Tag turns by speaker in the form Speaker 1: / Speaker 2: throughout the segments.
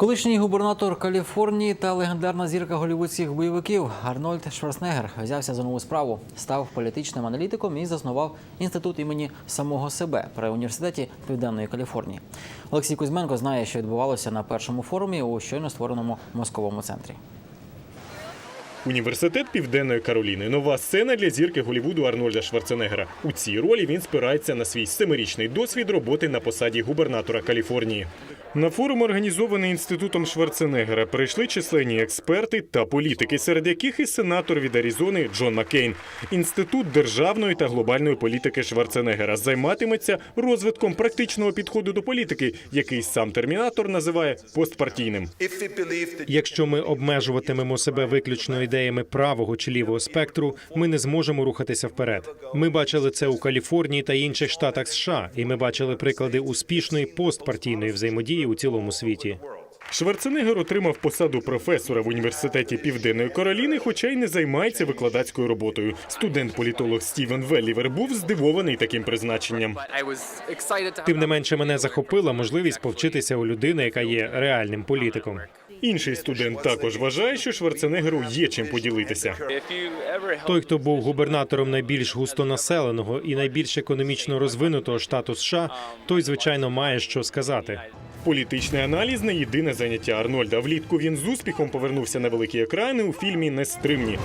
Speaker 1: Колишній губернатор Каліфорнії та легендарна зірка голівудських бойовиків Арнольд Шварценеггер взявся за нову справу, став політичним аналітиком і заснував інститут імені самого себе при університеті Південної Каліфорнії. Олексій Кузьменко знає, що відбувалося на першому форумі у щойно створеному мозковому центрі.
Speaker 2: Університет Південної Кароліни. Нова сцена для зірки Голівуду Арнольда Шварценеггера. У цій ролі він спирається на свій семирічний досвід роботи на посаді губернатора Каліфорнії. На форум, організований інститутом Шварценеггера, прийшли численні експерти та політики, серед яких і сенатор від Аризони Джон Маккейн. Інститут державної та глобальної політики Шварценеггера займатиметься розвитком практичного підходу до політики, який сам термінатор називає постпартійним.
Speaker 3: Якщо ми обмежуватимемо себе виключно ідеями правого чи лівого спектру, ми не зможемо рухатися вперед. Ми бачили це у Каліфорнії та інших штатах США, і ми бачили приклади успішної постпартійної взаємодії у цілому світі.
Speaker 2: Шварценеггер отримав посаду професора в університеті Південної Кароліни, хоча й не займається викладацькою роботою. Студент-політолог Стівен Веллівер був здивований таким призначенням.
Speaker 3: Тим не менше, мене захопила можливість повчитися у людини, яка є реальним політиком.
Speaker 2: Інший студент також вважає, що Шварценеггеру є чим поділитися.
Speaker 3: Той, хто був губернатором найбільш густонаселеного і найбільш економічно розвинутого штату США, той звичайно має що сказати.
Speaker 2: Політичний аналіз не єдине заняття Арнольда. Влітку він з успіхом повернувся на великі екрани у фільмі Нестримні.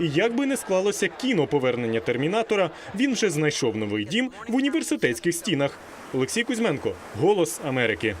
Speaker 2: І як би не склалося кіно повернення термінатора, він вже знайшов новий дім в університетських стінах. Олексій Кузьменко, Голос Америки.